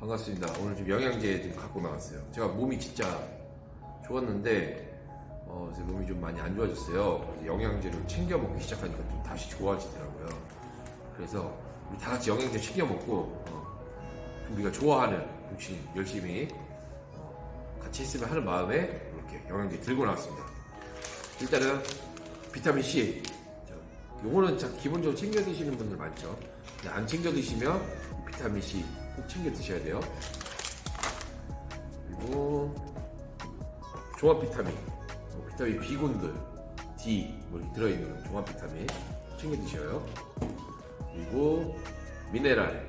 반갑습니다. 오늘 좀 영양제 좀 갖고 나왔어요. 제가 몸이 진짜 좋았는데 어, 제 몸이 좀 많이 안 좋아졌어요. 영양제를 챙겨 먹기 시작하니까 좀 다시 좋아지더라고요. 그래서 우리 다 같이 영양제 챙겨 먹고 어, 좀 우리가 좋아하는 역시 열심히 어, 같이 했으면 하는 마음에 이렇게 영양제 들고 나왔습니다. 일단은 비타민 C. 자, 요거는 자, 기본적으로 챙겨 드시는 분들 많죠. 안 챙겨 드시면 비타민 C 꼭 챙겨 드셔야 돼요. 그리고 종합 비타민, 뭐 비타민 B군들, D 뭐 이렇게 들어있는 종합 비타민 챙겨 드셔요. 그리고 미네랄,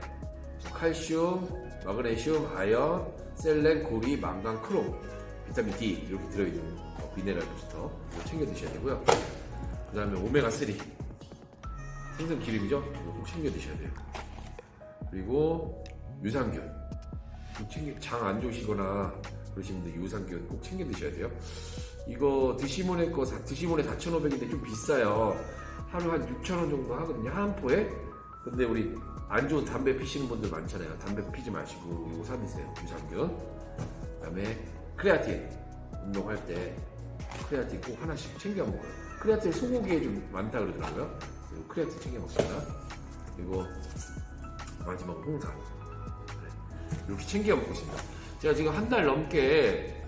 칼슘, 마그네슘, 아연, 셀렌, 고리, 망간, 크롬, 비타민 D 이렇게 들어있는 어, 미네랄 부스터 챙겨 드셔야 되고요. 그 다음에 오메가 3 생선 기름이죠? 이거 꼭 챙겨 드셔야 돼요. 그리고 유산균 꼭 챙겨 장 안 좋으시거나 분들 유산균 꼭 챙겨 드셔야 돼요. 이거 드시몬의 거 사- 드시몬에 4,500인데 좀 비싸요. 하루 한 6,000원 정도 하거든요. 한 포에. 근데 우리 안 좋은 담배 피시는 분들 많잖아요. 담배 피지 마시고 이거 사 드세요. 유산균. 그다음에 크레아틴 운동할 때 크레아틴 꼭 하나씩 챙겨 먹어요. 크레아틴 소고기에 좀 많다 그러더라고요. 그리고 크레아틴 챙겨 먹습니다. 그리고 마지막 홍삼 네. 이렇게 챙겨 먹고 있습니다. 제가 지금 한 달 넘게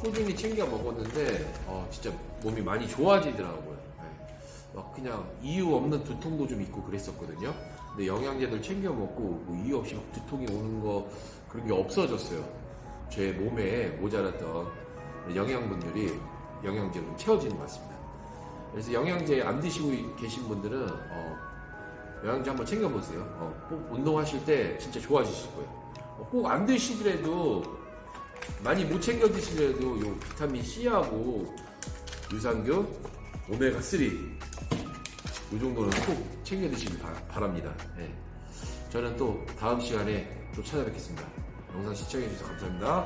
꾸준히 챙겨 먹었는데 어, 진짜 몸이 많이 좋아지더라고요. 네. 막 그냥 이유 없는 두통도 좀 있고 그랬었거든요. 근데 영양제들 챙겨 먹고 뭐 이유 없이 막 두통이 오는 거 그런 게 없어졌어요. 제 몸에 모자랐던 영양분들이 영양제로 채워지는 것 같습니다. 그래서 영양제 안 드시고 계신 분들은 어, 영양제 한번 챙겨보세요. 어, 꼭 운동하실 때 진짜 좋아지실 거예요. 어, 꼭안 드시더라도 많이 못 챙겨 드시더라도 요 비타민 C하고 유산균, 오메가 3 이 정도는 꼭 챙겨 드시기 바, 바랍니다. 네. 저는 또 다음 시간에 또 찾아뵙겠습니다. 영상 시청해 주셔서 감사합니다.